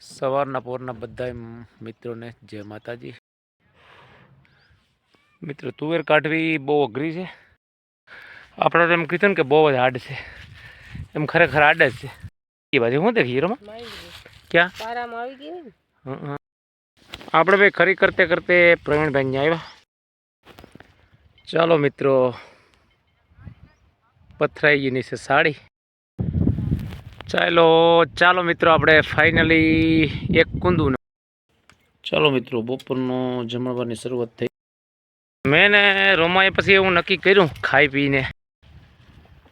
સવારના પોરના બધા મિત્રોને જય માતાજી. મિત્રો તુવેર કાઢવી બહુ અઘરી છે. આપણે તો એમ કીધું ને કે બહુ જ હાર્ડ છે. એમ ખરેખર હાર્ડ જ છે. એ બાજુ શું દેખી હીરોમાં? ક્યાં? ને. આપણે ભાઈ ખરી કરતે કરતે પ્રવીણભાઈ અહીંયા આવ્યા. ચાલો મિત્રો પથરાઈ ગઈ છે સાડી. ચાલો ચાલો મિત્રો આપણે ફાઇનલી એક કુંદુ ચાલો મિત્રો બપોરનો જમણવારની શરૂઆત થઈ. મેં ને રોમાએ પછી એવું નક્કી કર્યું ખાઈ પીને.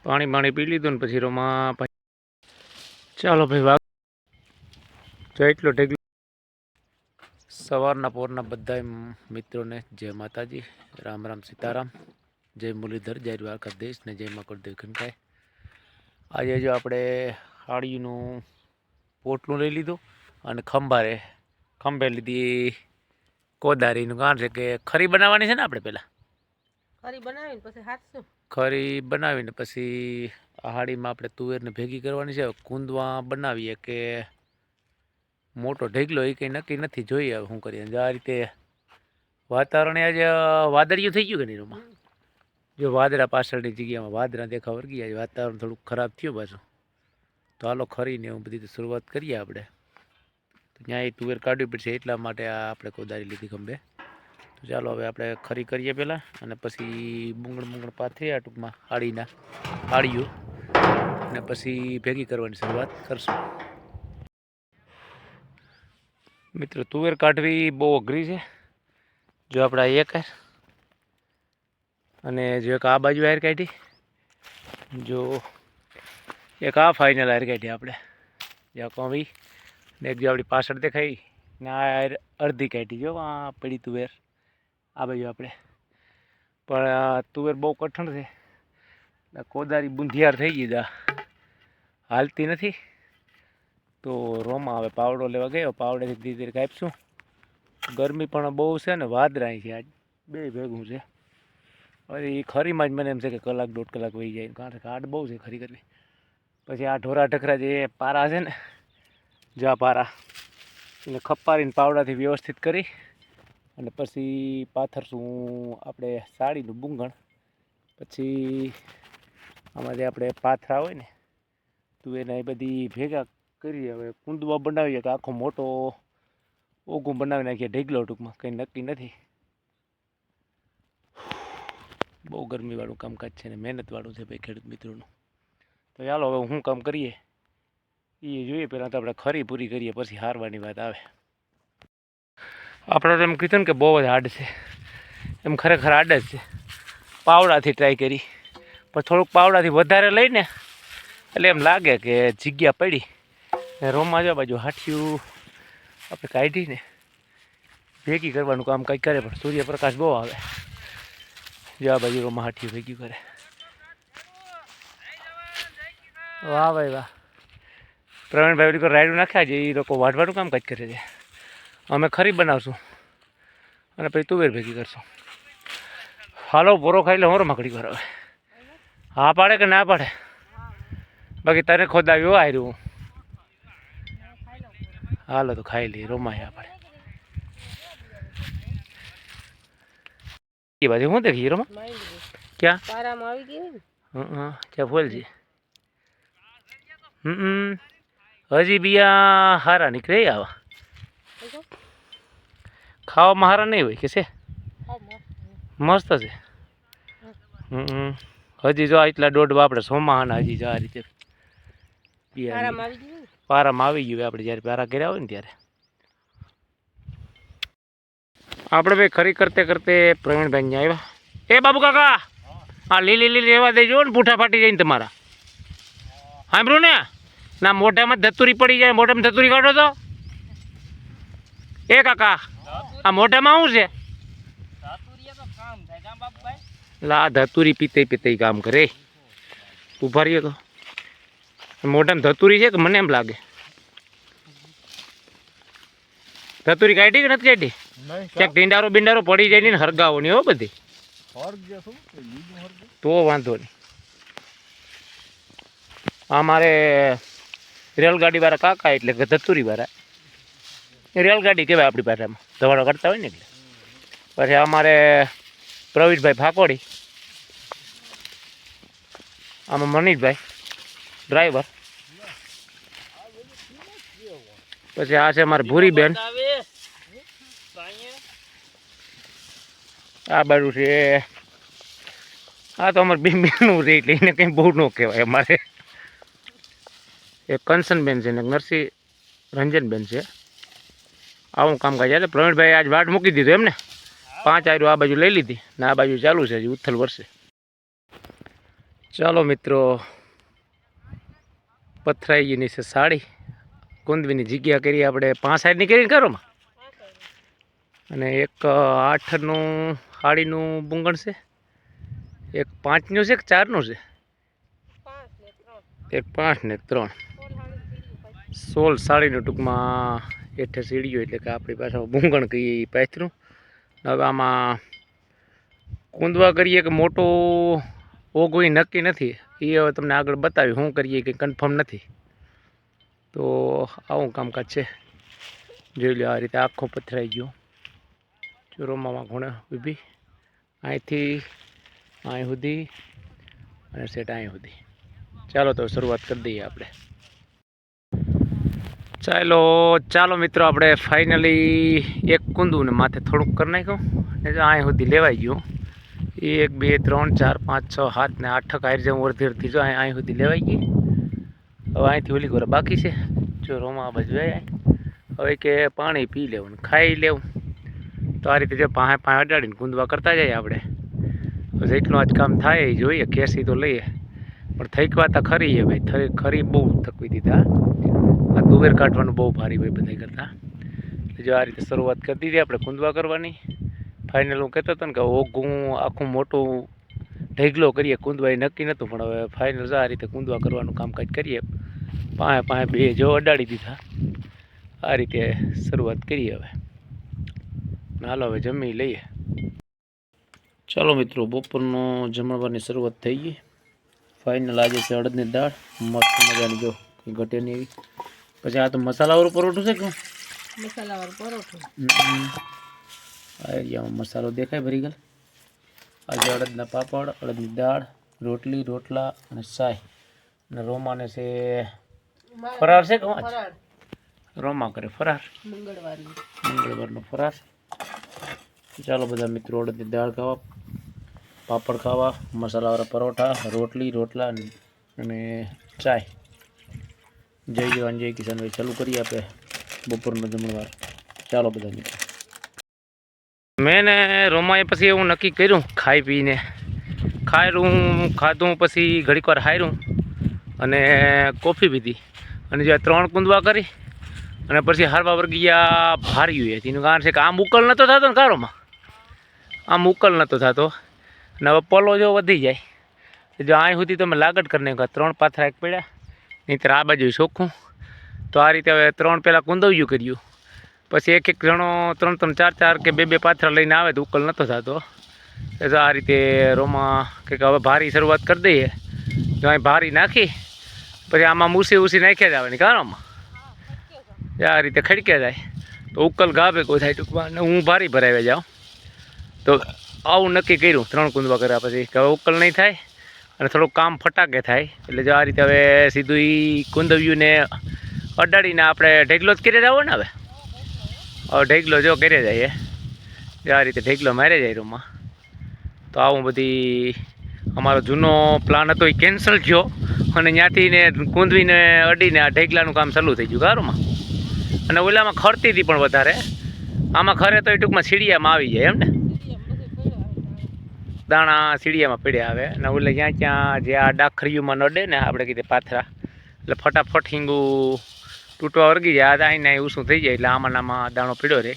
પાણી પાણી પી લીધું ને પછી રોમા ચાલો ભાઈ વાગ તો એટલો ઢેગલો. સવારના પોરના બધા મિત્રોને જય માતાજી રામ રામ સીતારામ જય મુરલીધર જય દ્વારકાધીશ ને જય મકરદેવ ખનકાય આજે જો આપણે હાડીનું પોટલું લઈ લીધું અને ખંભારે ખંભે લીધી કોદારીનું કારણ છે કે ખરી બનાવવાની છે ને આપણે પહેલાં? ખરી બનાવીને પછી હાથશું. ખરી બનાવીને પછી આ હાડીમાં આપણે તુવેરને ભેગી કરવાની છે. કુંદવા બનાવીએ કે મોટો ઢેગલો એ કંઈ નક્કી નથી જોઈએ હવે શું કરીએ. આ રીતે વાતાવરણ આજે વાદળિયું થઈ ગયું કે નહીં રૂમમાં? જો વાદળા પાછળની જગ્યામાં વાદળા દેખા વર્ગી આજે વાતાવરણ થોડુંક ખરાબ થયું પાછું. તો હાલો ખરીને એવું બધી શરૂઆત કરીએ આપણે. તો ત્યાં એ તુવેર કાઢવી પડશે એટલા માટે આ આપણે કોદારી લીધી ખંભે. તો ચાલો હવે આપણે ખરી કરીએ પહેલાં અને પછી બુંગળ બુંગળ પાથરીએ ટૂંકમાં આળીના આળીઓ અને પછી ભેગી કરવાની શરૂઆત કરશું. મિત્રો, તુવેર કાઢવી બહુ અઘરી છે. જો આપણે એક અને જો એક આ બાજુ હાર કાઢી, જો એક આ ફાઇનલ હાર કાઢી આપણે. જ્યાં કોવી ને એક જો આપણી પાછળ દેખાઈ. ને આ હાર અડધી કાઢી જો, આ પડી તુવેર. આ બાજુ આપણે. પણ તુવેર બહુ કઠણ છે. કોદારી બુંધિયાર થઈ ગઈ દા હાલતી નથી. તો રોમાં હવે પાવડો લેવા ગયો. પાવડેથી ધીરે ધીરે કાપશું. ગરમી પણ બહુ છે ને વાદરાય છે આજ. બે ભેગું છે. હવે એ ખરીમાં જ મને એમ છે કે કલાક દોઢ કલાક વહી જાય. કારણ કે આડ બહુ છે ખરી કરવી. પછી આ ઢોરા ઢકરા જે પારા છે ને, જા પારા. એને ખપ્પારીને પાવડાથી વ્યવસ્થિત કરી અને પછી પાથરશું આપણે સાડીનું બુંગણ. પછી આમાં જે આપણે પાથરા હોય ને, તું એને એ બધી ભેગા કરીએ હવે કુંદવા બનાવીએ કે આખો મોટો ઓગું બનાવી નાખીએ ઢેગલો ટૂંકમાં, કંઈ નક્કી નથી. બહુ ગરમીવાળું કામકાજ છે ને, મહેનતવાળું છે ભાઈ ખેડૂત મિત્રોનું. તો ચાલો હવે શું કામ કરીએ. એ જોઈએ, પહેલાં તો આપણે ખરી પૂરી કરીએ, પછી હારવાની વાત આવે. આપણે તો એમ કીધું ને કે બહુ જ હાર્ડ છે. એમ ખરેખર હાર્ડ જ છે. પાવડાથી ટ્રાય કરી. પણ થોડુંક પાવડાથી વધારે લઈને, એટલે એમ લાગે કે જગ્યા પડી. ને રોમાં જો બાજુ હાઠિયું આપણે કાઢીને ભેગી કરવાનું કામ કંઈક કરે, પણ સૂર્યપ્રકાશ બહુ આવે. જો આ બાજુ રોમાં હાઠિયું ભેગી કરે. વાહ ભાઈ વાહ. પ્રવીણભાઈ ઓલી રાયડું નાખ્યા છે એ લોકો વાઢવાનું કામ કંઈક કરે છે. અમે ખરી બનાવશું. અને પછી તુવેર ભેગી કરશું. હાલો બોરો ખાઈ લે હોરો મકડી કરો હા પાડે કે ના પાડે? બાકી તને ખોદાવ્યું આવ્યું હાલો તો ખાઈ લઈએ રોમાય આપણે એ બાજુ શું દેખી રોમા? ક્યાં? પારામાં આવી ગઈ ને? હં ત્યાં ફૂલજી. હમ. હજી બિયા હારા નીકળે આવા. ખાવામાં હારા નહીં હોય કે છે? મસ્ત છે. હમ. હજી જો એટલા દોઢ આપણે સોમાહાના હજી જો આ રીતે પારામાં આવી ગયું આપણે જ્યારે પારા કર્યા હોય ને ત્યારે. આપણે ભાઈ ખરી કરતે કરતે પ્રવીણભાઈ આવ્યા. એ બાબુ કાકા હા લીલી લીલી રહેવા દેજો ને પૂઠા ફાટી જાય ને તમારા. સાંભળ્યું ને? ના મોઢામાં ધતુરી પડી જાય મોઢામાં ધતુરી કાઢો તો. એ કાકા આ મોઢામાં શું છે? લા ધતુરી પીતે પીતે કામ કરે. ઊભા રહીએ તો. મોઢામાં ધતુરી છે કે મને એમ લાગે? ધતુરી કાઢી કે નથી કાઢી? ક્યાંક ઢીંડારો બિંડારો પડી જાય ને હરગાવો ની હો બધી. તો વાંધો નહીં. અમારે રેલગાડી વાળા કાકા એટલે કે ધતુરી વાળા. એ રેલગાડી કહેવાય આપણી ભાષામાં ધવાડો કરતા હોય ને એટલે. પછી અમારે પ્રવીણભાઈ ફાકોડી આમાં મનીષભાઈ ડ્રાઈવર પછી આ છે અમારી ભૂરીબેન. આ બાજુ છે. આ તો અમારે બિમ્બીનું છે એટલે એને કંઈ બહુ ન કહેવાય અમારે. એક કંસનબેન છે ને એક નરસિંહ રંજનબેન છે. આવું કામકાજ એટલે પ્રવીણભાઈ આજ વાટ મૂકી દીધું એમને. પાંચ આયરું આ બાજુ લઈ લીધી ને આ બાજુ ચાલુ છે હજી ઉથલ વર્ષે ચાલો મિત્રો પથરાઈજીની છે સાડી. કુંદવીની જગ્યા કરી આપણે પાંચ સાઈડની કરીને કરો અને એક આઠનું સાડીનું બુંગણ છે. એક પાંચનું છે કે ચારનું છે? એક પાંચ ને ત્રણ. સોળ સાડીનું ટૂંકમાં હેઠે સીડીઓ એટલે કે આપણી પાસે ભૂંગણ કહીએ એ પાથરું. હવે આમાં કૂંદવા કરીએ કે મોટો ઓગો એ નક્કી નથી. એ હવે તમને આગળ બતાવી શું કરીએ કે કન્ફર્મ નથી. તો આવું કામકાજ છે. જોઈ લો આ રીતે આખો પથરાઈ ગયો. ચોરોમાં ખૂણે ઊભી. અહીંથી અહીં સુધી અને સેટ અહીં સુધી. ચાલો તો શરૂઆત કરી દઈએ આપણે. ચાલો ચાલો મિત્રો, આપણે ફાઇનલી એક કુંદુને માથે થોડુંક કરી નાખ્યું ને અહીં સુધી લેવાઈ ગયું. એક, બે, ત્રણ, ચાર, પાંચ, છ, સાત ને આઠ આયર જેમ વર્ધી વર્ધી જો અહીં અહીં સુધી લેવાઈ ગઈ. હવે અહીંથી ઓલી ગોરા બાકી છે. જો રોમા બાજુ હવે કે પાણી પી લેવું ખાઈ લેવું. તો આ રીતે જો પાસે પાસે અડાડીને કુંદવા કરતા જઈએ આપણે. જેટલું આજ કામ થાય, એ જોઈએ, કેસી તો લઈએ. પણ થઈકવા તો ખરી છે ભાઈ. ખરી બહુ થકવી દીધા આ તુવેર કાઢવાનું બહુ ભારી હોય બધા કરતાં. જો આ રીતે શરૂઆત કરી દીધી આપણે કુંદવા કરવાની. ફાઇનલ હું કહેતો હતો ને કે ઓઘું આખું મોટું ઢેગલો કરીએ. કુંદવા નક્કી નહોતું, પણ હવે ફાઇનલ આ રીતે કુંદવા કરવાનું કામકાજ કરીએ. પાંચે પાંચે બે જો અડાડી દીધા. આ રીતે શરૂઆત કરીએ હવે. હાલો હવે જમી લઈએ. ચાલો મિત્રો, બપોરનો જમણવારની શરૂઆત થઈ ગઈ. ફાઇનલ આજે છે અડદની દાળ. મસ્ત મજાની જો કંઈ ઘટે નહીં એવી. પછી આ તો મસાલાવાળું પરોઠું છે કે મસાલાવાળું પરોઠું. આ એરિયામાં મસાલો દેખાય ભરી ગયેલ. આજે અડદના પાપડ અડદની દાળ રોટલી રોટલા અને સાય અને રોમાને છે ફરાર છે કે? રોમા કરે ફરાર. મંગળવારનું. મંગળવારનો ફરાર. ચાલો બધા મિત્રો અડદની દાળ ખાવા. પાપડ ખાવા મસાલાવાળા પરોઠા, રોટલી, રોટલા અને ચાય. જય જવાન, જય કિસાનભાઈ ચાલુ કરીએ આપણે બપોરનો જમણવાર. ચાલો બધા મેં ને રોમાએ પછી એવું નક્કી કર્યું, ખાઈ પીને. ખાયરું, ખાધું પછી ઘડીક વાર હાર્યું અને કોફી પીધી. અને જે ત્રણ કુંદવા કરી અને પછી હારવા વર્ગીયા ભાર્યું એ એનું કારણ છે કે આમ ઉકલ નહોતો થતો ને કારોમાં આમ ઉકલ નહોતો થતો. અને હવે પોલો જો વધી જાય. જો અહીં સુધી તમે લાગટ કરી નાખ્યા. ત્રણ પાથરા એક પડ્યા. નહીંતર આ બાજુ ચોખ્ખું તો આ રીતે હવે ત્રણ પહેલાં કુંદવ્યું કર્યું. પછી એક એક જણો ત્રણ ત્રણ ચાર ચાર કે બે બે પાથરા લઈને આવે તો ઉકલ નહોતો થતો. એ તો આ રીતે રોમાં કે હવે ભારી શરૂઆત કરી દઈએ. જો અહીં ભારી નાખી, પછી આમાં મૂસી ઉસી નાખ્યા જ આવે કારણમાં આ રીતે ખડકે જાય. તો ઉકલ ગાભે કોઈ થાય ટૂંકમાં હું ભારી ભરાવ્યા જાઉં. તો આવું નક્કી કર્યું. ત્રણ કુંદવા કર્યા પછી કે હવે ઉકલ નહીં થાય અને થોડુંક કામ ફટાકે થાય. એટલે જો આ રીતે હવે સીધું એ કુંદવ્યુંને અડાડીને આપણે ઢેગલો જ કરી જવો ને હવે. હવે ઢેગલો જો કરી જાય જો આ રીતે ઢેગલો મારે જાય રૂમમાં. તો આવું બધી અમારો જૂનો પ્લાન હતો એ કેન્સલ થયો અને ત્યાંથી ને કુંદવીને અડીને આ ઢેગલાનું કામ ચાલુ થઈ ગયું કારોમાં અને ઓલામાં ખરતી હતી પણ વધારે. આમાં ખરે તો એ ટૂંકમાં સીડિયામાં આવી જાય એમ ને? દાણા સીડિયામાં પડ્યા આવે અને ઓલે જ્યાં ત્યાં જે આ ડાખરીયુંમાં નડે ને આપણે કીધે પાથરા. એટલે ફટાફટ હિંગું તૂટવા વર્ગી જાય. આ અહીં ઊંસું થઈ જાય એટલે આમાં આમાં દાણો પીડ્યો રહે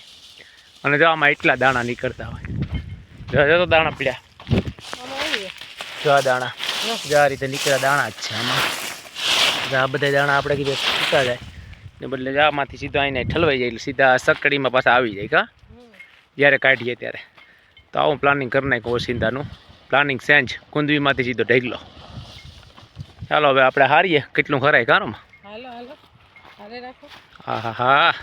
અને જો આમાં એટલા દાણા નીકળતા હોય. જો તો દાણા પીડ્યા. જો આ દાણા. જો આ રીતે નીકળ્યા દાણા જ છે આમાં. આ બધા દાણા આપણે કીધે છૂટા જાય. ને બદલે જો આમાંથી સીધા આઈને ઠલવાઈ જાય એટલે સીધા સકડીમાં પાછા આવી જાય કા? જ્યારે કાઢીએ ત્યારે. તો આવું પ્લાનિંગ કરી નાખ્યું ઓસિંદાનું પ્લાનિંગ સેન્જ કુંદવીમાંથી સીધો ઢગલો. ચાલો હવે આપણે હારીએ કેટલું ખરાય કારોમાં હા હા હા.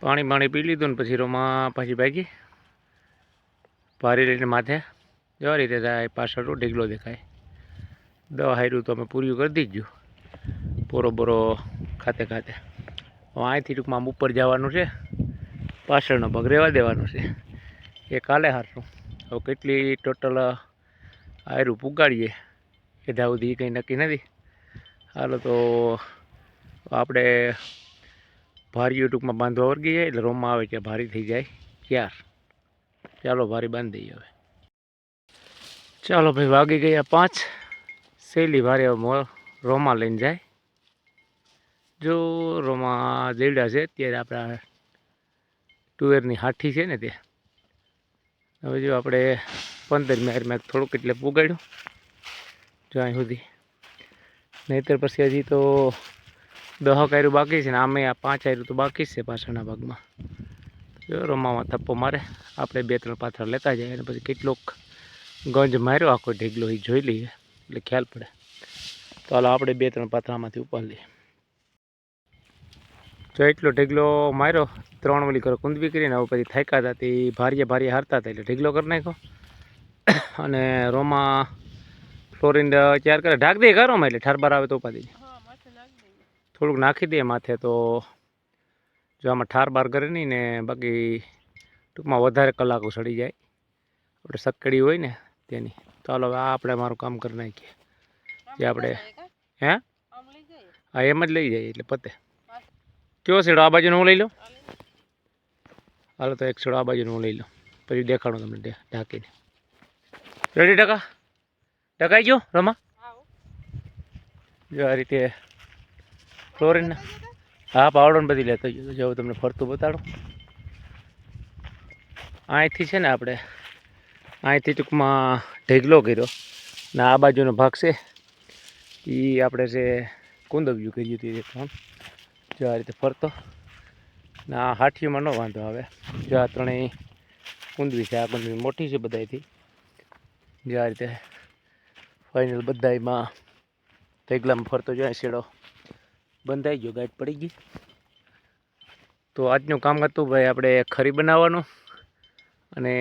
પાણી પાણી પી લીધું ને પછી રોમાં પાછી ભાગી. ભારી લઈને માથે. જવા રીતે થાય પાછળ ઢીગલો દેખાય. દવા હાર્યું તો અમે પૂર્યું કરી દીધું. પોરો બોરો ખાતે ખાતે. અહીંથી ટૂંકમાં ઉપર જવાનું છે. પાછળનો ભાગ રહેવા દેવાનો છે. એ કાલે હારશું. હવે કેટલી ટોટલ આયરું પુગાડીએ. એ સુધી કંઈ નક્કી નથી. હાલો તો, આપણે ભારીઓ ટૂંકમાં બાંધવા વર્ગી જાય એટલે રોમમાં આવે કે ભારી થઈ જાય ચાર ચાલો ભારી બાંધી દઈએ હવે. ચાલો ભાઈ, વાગી ગયા પાંચ. સહેલી ભારે હવે રોમા લઈને જાય. જો રોમા જેવડા છે, ત્યારે આપણા ટુવેરની હાઠી છે ને તે. હવે જો આપણે પંદર મિનિટમાં થોડુંક એટલે પુગાડ્યું, જો અહીં સુધી. નહીંતર પછી હજી તો દહ આયરું બાકી છે ને આમે આ પાંચ આયરું તો બાકી જ છે પાછળના ભાગમાં. જો થપ્પો મારે. આપણે બે ત્રણ પાથરા લેતા જઈએ અને પછી કેટલોક ગંજ માર્યો, આખો ઢેગલો એ જોઈ લઈએ. એટલે ખ્યાલ પડે. તો હાલો આપણે બે ત્રણ પાથરામાંથી ઉપર લઈએ. જો એટલો ઢીગલો માર્યો ત્રણ વલી કરો કુંદવી કરીને હવે પછી થાક્યા હતા તે ભારીએ ભારીએ હારતા હતા એટલે ઢીગલો કરી નાખ્યો. અને રોમાં ફ્લોરિન ચાર કરે. ઢાક દે ઘરોમાં એટલે ઠાર બાર આવે તો ઉપાધી દઈએ. થોડુંક નાખી દઈએ માથે તો જો આમાં ઠાર બાર કરે નહીં ને બાકી ટૂંકમાં વધારે કલાકો સડી જાય. આપણે સક્કડી હોય ને તેની. ચાલો હવે આ આપણે મારું કામ કરી નાખીએ. જે આપણે હે? હા એમ જ લઈ જઈએ એટલે પતે. કયો છેડો આ બાજુનો હું લઈ લઉં? હાલો તો એક છેડો આ બાજુનો હું લઈ લઉં. પછી દેખાડું તમને ઢાંકીને. રેડી ટકા? ટકાઈ ગયો, રમા? જો આ રીતે ફ્લોરિન હા પાવડર ને બધી લેતો ગયો. જો તમને ફરતું બતાડું. અહીંથી છે ને આપણે, અહીંથી ટૂંકમાં ઢેગલો કર્યો. ને આ બાજુનો ભાગ છે એ આપણે છે કુંદવ્યું કર્યું હતું એ જો આ રીતે ફરતો. ને આ હાઠીઓમાં ન વાંધો આવે. જો આ ત્રણેય કુંદવી છે, આ કુંદવી મોટી છે બધાયથી. જો આ રીતે ફાઇનલ બધાયમાં ઢેગલામાં ફરતો જાય શેડો બંધાઈ ગયો ગાઈડ પડી ગઈ. તો આજનું કામ હતું ભાઈ આપણે ખરી બનાવવાનું અને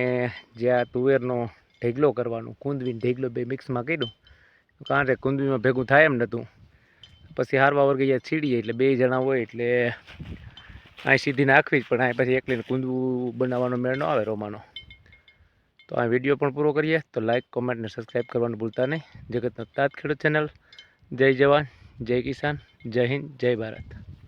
જે આ તુવેરનો ઢેગલો કરવાનો, કુંદવીને ઢેગલો બે મિક્સમાં કર્યું કારણ કે કુંદવીમાં ભેગું થાય એમ નહોતું પછી હારવા વર્ગે છીડીએ એટલે બે જણા હોય એટલે અહીં સીધી નાખવી જ પણ અહીં પછી એકલીને કુંદવું બનાવવાનો મેળ ન આવે રોમાનો. તો આ વીડિયો પણ પૂરો કરીએ. તો લાઇક કોમેન્ટ અને સબસ્ક્રાઈબ કરવાનું ભૂલતા નહીં. જગતનો તાત ખેડૂત ચેનલ જય જવાન, જય કિસાન, જય હિન્દ, જય ભારત.